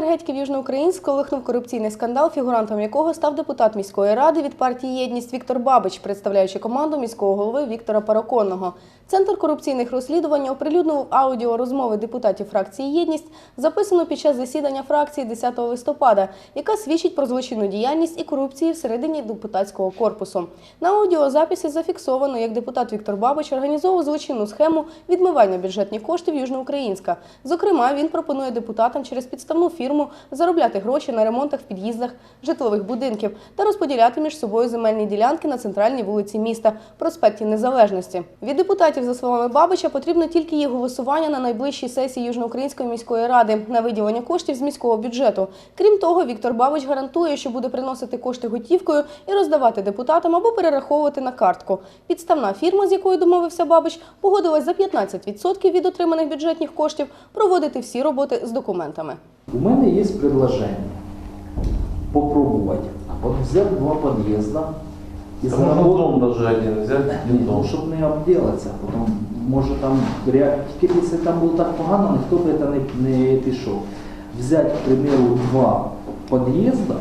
енергетиків Южноукраїнськ колихнув корупційний скандал, фігурантом якого став депутат міської ради від партії Єдність Віктор Бабич, представляючи команду міського голови Віктора Параконного. Центр корупційних розслідувань оприлюднив аудіо розмови депутатів фракції Єдність, записану під час засідання фракції 10 листопада, яка свідчить про злочинну діяльність і корупції всередині депутатського корпусу. На аудіозаписі зафіксовано, як депутат Віктор Бабич організовував злочинну схему відмивання бюджетних коштів Южноукраїнська. Зокрема, він пропонує депутатам через підставну фірму заробляти гроші на ремонтах в під'їздах житлових будинків та розподіляти між собою земельні ділянки на центральній вулиці міста, проспекті Незалежності. Від депутатів, за словами Бабича, потрібно тільки їх голосування на найближчій сесії Южноукраїнської міської ради на виділення коштів з міського бюджету. Крім того, Віктор Бабич гарантує, що буде приносити кошти готівкою і роздавати депутатам або перераховувати на картку. Підставна фірма, з якою домовився Бабич, погодилась за 15% від отриманих бюджетних коштів проводити всі роботи з документами. У мене є предложение попробовать. Вот взять два подъезда и можно даже один взять, один Ну, щоб не обділатися, потім може там тільки якщо там було так погано, ніхто б це не, не пішов. Взять, к примеру, два під'їзда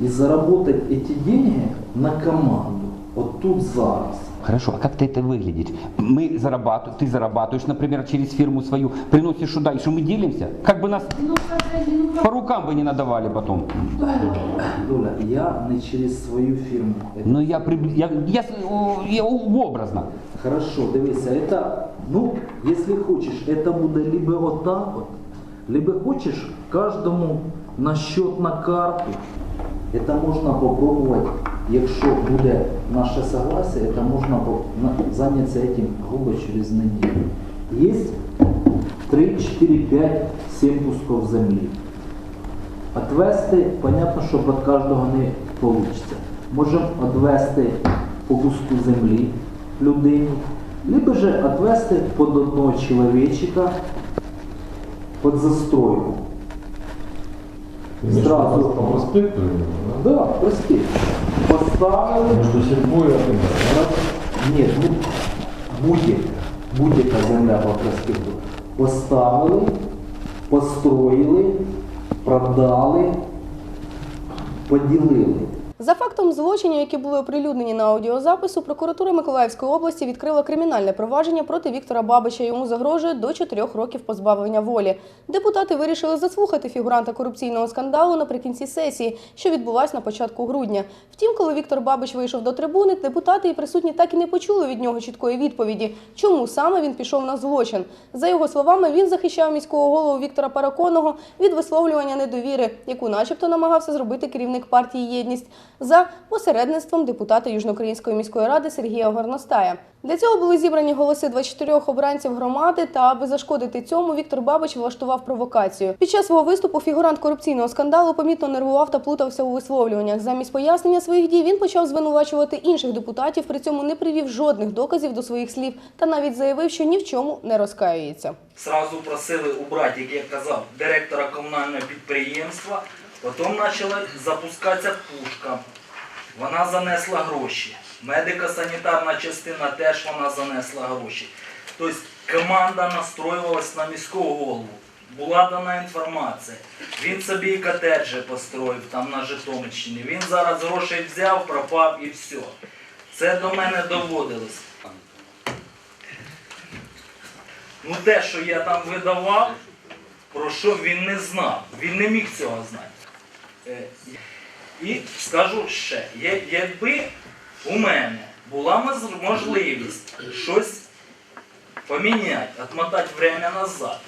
і заработать эти деньги на команду. От тут зараз. Хорошо, а как это это выглядит? Мы зарабатываем, ты зарабатываешь, например, через фирму свою, приносишь сюда, и что мы делимся? Как бы нас по рукам бы не надавали потом. Доля, я не через свою фірму. Но я, прибли- я, я, с- о, я образно. Хорошо, дивися, это, ну, если хочешь, это буде либо вот так вот, либо хочешь каждому на счет на карту. Это можна попробовать, якщо буде наше согласие, это можна по- на- этим грубо через неделю. Есть 3, 4, 5, 7 кусков землі. Отвести, понятно, що від кожного не вийде. Можемо відвести по куску землі людині, либо же відвести під одного чоловічика під застройку. Зразу. По проспекту да? Да. Поставили. Между сільбою Ні, ну, будь-яка, будь-яка земля по проспекту. Поставили, построїли, продали, поділили. За фактом злочинів, які були оприлюднені на аудіозапису, прокуратура Миколаївської області відкрила кримінальне провадження проти Віктора Бабича. Йому загрожує до 4 років позбавлення волі. Депутати вирішили заслухати фігуранта корупційного скандалу наприкінці сесії, що відбулась на початку грудня. Втім, коли Віктор Бабич вийшов до трибуни, депутати і присутні так і не почули від нього чіткої відповіді, чому саме він пішов на злочин. За його словами, він захищав міського голову Віктора Параконного від висловлювання недовіри, яку, начебто, намагався зробити керівник партії Єдність за посередництвом депутата Южноукраїнської міської ради Сергія Горностая. Для цього були зібрані голоси 24 обранців громади. Та аби зашкодити цьому, Віктор Бабич влаштував провокацію. Під час свого виступу фігурант корупційного скандалу помітно нервував та плутався у висловлюваннях. Замість пояснення своїх дій він почав звинувачувати інших депутатів, при цьому не привів жодних доказів до своїх слів та навіть заявив, що ні в чому не розкаюється. Сразу просили убрати, як я казав, директора комунального підприємства. Потім почала запускатися пушка. Вона занесла гроші. Медико-санітарна частина теж вона занесла гроші. Тобто команда настроювалась на міського голову. Була дана інформація. Він собі і котеджі построїв там на Житомирщині. Він зараз грошей взяв, пропав і все. Це до мене доводилось. Ну те, що я там видавав, про що він не знав. Він не міг цього знати. Е, І скажу ще, якби у мене була можливість щось поміняти, відмотати время назад,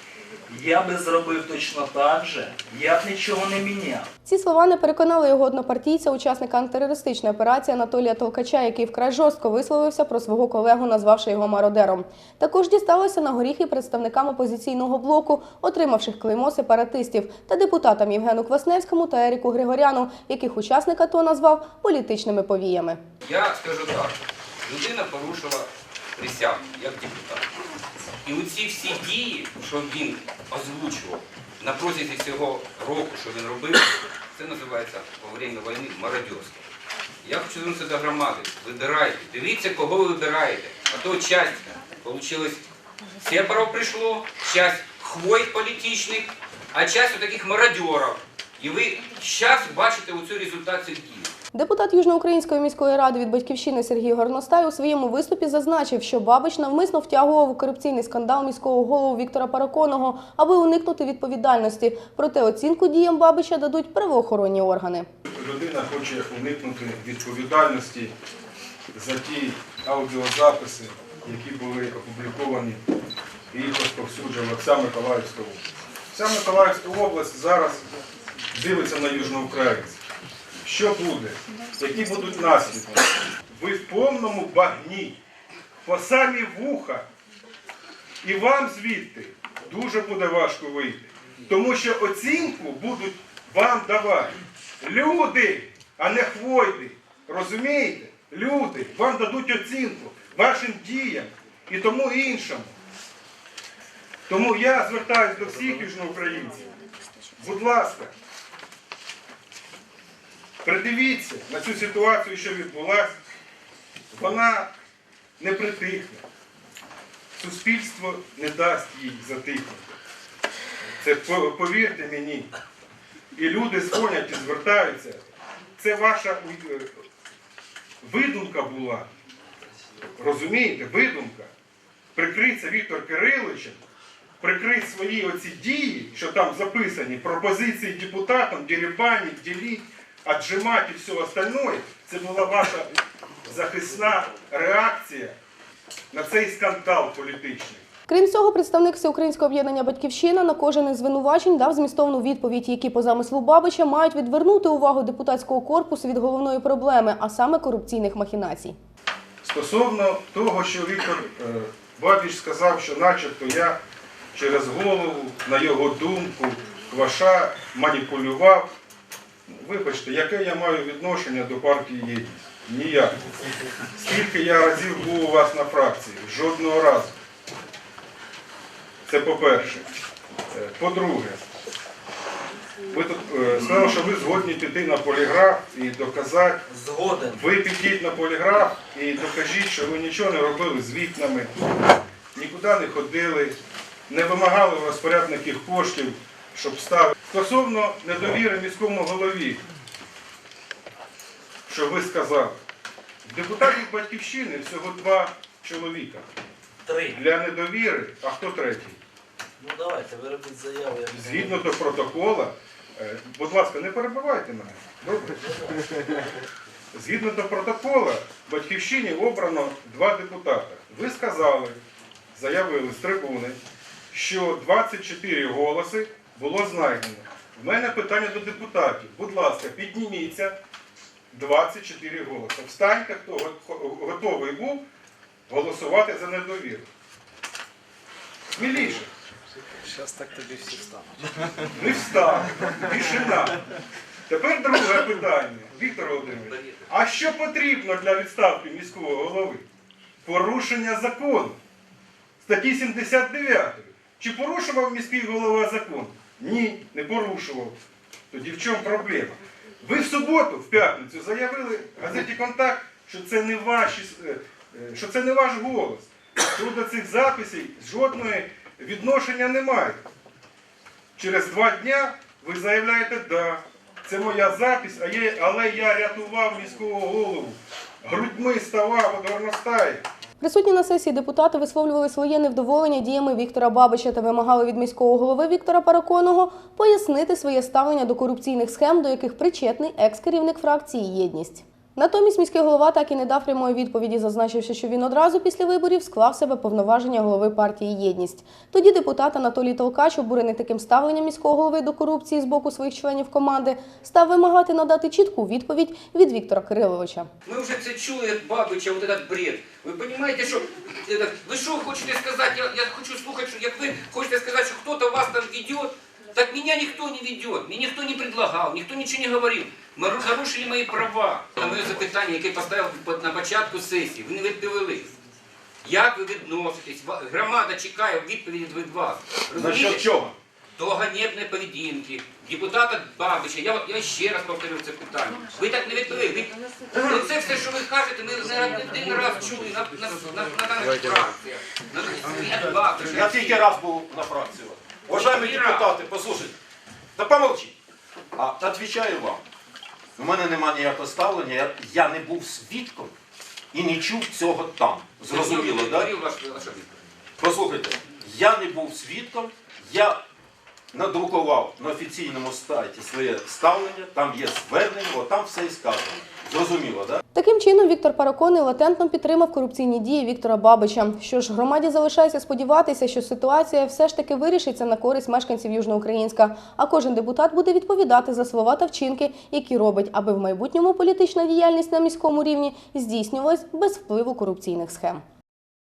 я би зробив точно так же, я б нічого не міняв. Ці слова не переконали його однопартійця, учасника антитерористичної операції Анатолія Толкача, який вкрай жорстко висловився про свого колегу, назвавши його мародером. Також дісталося на горіхи представникам опозиційного блоку, отримавших клеймо сепаратистів, та депутатам Євгену Квасневському та Еріку Григоряну, яких учасник АТО назвав політичними повіями. Я скажу так, людина порушила присягу як депутат. І оці всі дії, що він озвучував на протязі цього року, що він робив, це називається во время війни мародерство. Я хочу звернутися до громади. Вибирайте, дивіться, кого ви вибираєте. А то часть, вийшло, сепаров прийшло, часть хвой політичних, а часть таких мародерів. І ви зараз бачите оцю результат цих дій. Депутат Южноукраїнської міської ради від батьківщини Сергій Горностай у своєму виступі зазначив, що Бабич навмисно втягував у корупційний скандал міського голову Віктора Параконого, аби уникнути відповідальності. Проте оцінку діям Бабича дадуть правоохоронні органи. людина хоче уникнути відповідальності за ті аудіозаписи, які були опубліковані і розповсюджували вся Миколаївська область. Вся Миколаївська область зараз дивиться на южноукраїнців. Що буде? Які будуть наслідки? Ви в повному багні, по самі вуха, і вам звідти дуже буде важко вийти. Тому що оцінку будуть вам давати люди, а не хвойди. Розумієте? Люди вам дадуть оцінку вашим діям і тому іншому. Тому я звертаюся до всіх южноукраїнців. Будь ласка, придивіться на цю ситуацію, що відбулася. Вона не притихне. Суспільство не дасть їй затихнути. Це повірте мені. І люди дзвонять і звертаються. Це ваша е, видумка була. Розумієте, видумка. Прикриться Віктор Кириловичем, прикрить свої оці дії, що там записані, пропозиції депутатам, дерибанить, діліть, отжимати і все остальное. Це була ваша захисна реакція на цей скандал політичний. Крім цього, представник Всеукраїнського об'єднання Батьківщина на кожен із звинувачень дав змістовну відповідь, які по замислу Бабича мають відвернути увагу депутатського корпусу від головної проблеми, а саме корупційних махінацій. Стосовно того, що Віктор е, Бабіч сказав, що начебто я через голову, на його думку, Кваша маніпулював. Вибачте, яке я маю відношення до партії єдність? Ніяк. Скільки я разів був у вас на фракції? Жодного разу. Це по-перше. Е, По-друге, ви тут е, сказали, що ви згодні піти на поліграф і доказати. Згоден. Ви підіть на поліграф і докажіть, що ви нічого не робили з вікнами, нікуди не ходили, не вимагали у розпорядників коштів, щоб ставити. Стосовно недовіри міському голові, що ви сказали, депутатів батьківщини всього два чоловіка. Три. Для недовіри, а хто третій? Ну давайте, ви робіть заяву. Я Згідно до протокола, е, будь ласка, не перебивайте мене. Добре? Згідно до протокола, батьківщині обрано два депутата. Ви сказали, заявили з трибуни, що 24 голоси було знайдено. В мене питання до депутатів. Будь ласка, підніміться 24 голоси. Встаньте, хто готовий був голосувати за недовіру. Сміліше. Зараз так тобі всі стануть. Не встав. Тишина. Тепер друге питання. Віктор Володимирович, а що потрібно для відставки міського голови? Порушення закону. Статті 79. Чи порушував міський голова закон? Ні, не порушував. Тоді в чому проблема? Ви в суботу, в п'ятницю, заявили газеті Контакт, що це не ваші, е, е, що це не ваш голос. Що до цих записей жодної відношення немає. Через два дня ви заявляєте, да, це моя запись, але я рятував міського голову. Грудьми ставав від горностаї. Присутні на сесії депутати висловлювали своє невдоволення діями Віктора Бабича та вимагали від міського голови Віктора Параконого пояснити своє ставлення до корупційних схем, до яких причетний екс-керівник фракції Єдність. Натомість міський голова так і не дав прямої відповіді, зазначивши, що він одразу після виборів склав себе повноваження голови партії Єдність. Тоді депутат Анатолій Толкач, обурений таким ставленням міського голови до корупції з боку своїх членів команди, став вимагати надати чітку відповідь від Віктора Кириловича. Ми вже це чули від Бабича, вот этот бред. Ви розумієте, що ви що хочете сказати? Я, я хочу слухати, що як ви хочете сказати, що хтось вас там веде, так меня никто не ведет, мне никто не предлагал, никто ничего не говорил. Ми порушили мої права. На моє запитання, яке поставив на початку сесії, ви не відповіли. Як ви відноситесь? Громада чекає відповіді від вас. Розумієте? чого? до ганебної поведінки депутата Бабича. Я, я ще раз повторю це питання. Ви так не відповіли. Ви, ну, це все, що ви кажете, ми не один раз чули на, на, на, на наших фракціях. На, на, Бабича. Я тільки раз був на фракції. Уважаемые депутати, послухайте, Та помолчіть. А відповідаю вам. У мене нема ніякого ставлення, я, я не був свідком і не чув цього там. Зрозуміло, так? Послухайте, я не був свідком, я надрукував на офіційному сайті своє ставлення, там є звернення, от там все і сказано. Зрозуміло? Да? Таким чином, Віктор Параконний латентно підтримав корупційні дії Віктора Бабича. Що ж, громаді залишається сподіватися, що ситуація все ж таки вирішиться на користь мешканців Южноукраїнська, а кожен депутат буде відповідати за слова та вчинки, які робить, аби в майбутньому політична діяльність на міському рівні здійснювалась без впливу корупційних схем.